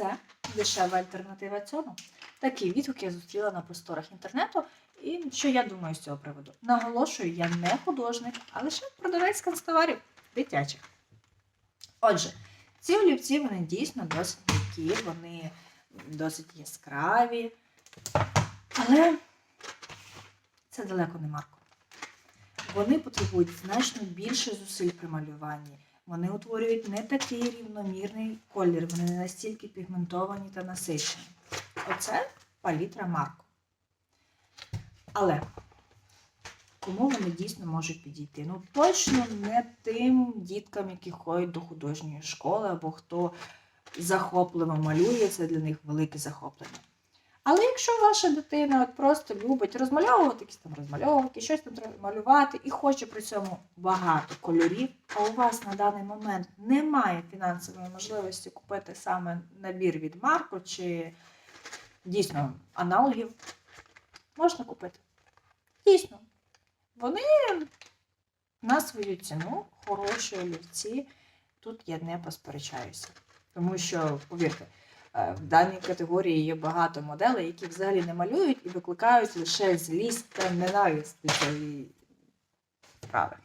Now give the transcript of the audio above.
це дешева альтернатива цьому. Такі відгуки я зустріла на просторах інтернету. І що я думаю з цього приводу? Наголошую, я не художник, а лише продавець канцтоварів дитячих. Отже, ці олівці вони дійсно досить м'які, вони досить яскраві, але це далеко не марко. Вони потребують значно більше зусиль при малюванні. Вони утворюють не такий рівномірний колір, вони не настільки пігментовані та насичені. Оце палітра Марко. Але кому вони дійсно можуть підійти? Ну, точно не тим діткам, які ходять до художньої школи, або хто захопливо малює, це для них велике захоплення. Але якщо ваша дитина от просто любить розмальовувати якісь там розмальовки, щось там малювати і хоче при цьому багато кольорів, а у вас на даний момент немає фінансової можливості купити саме набір від Марко чи дійсно аналогів, можна купити. Дійсно, вони на свою ціну хороші олівці. Тут я не посперечаюся. Тому що, повірте, в даній категорії є багато моделей, які взагалі не малюють і викликають лише злість та ненависть до цієї справи.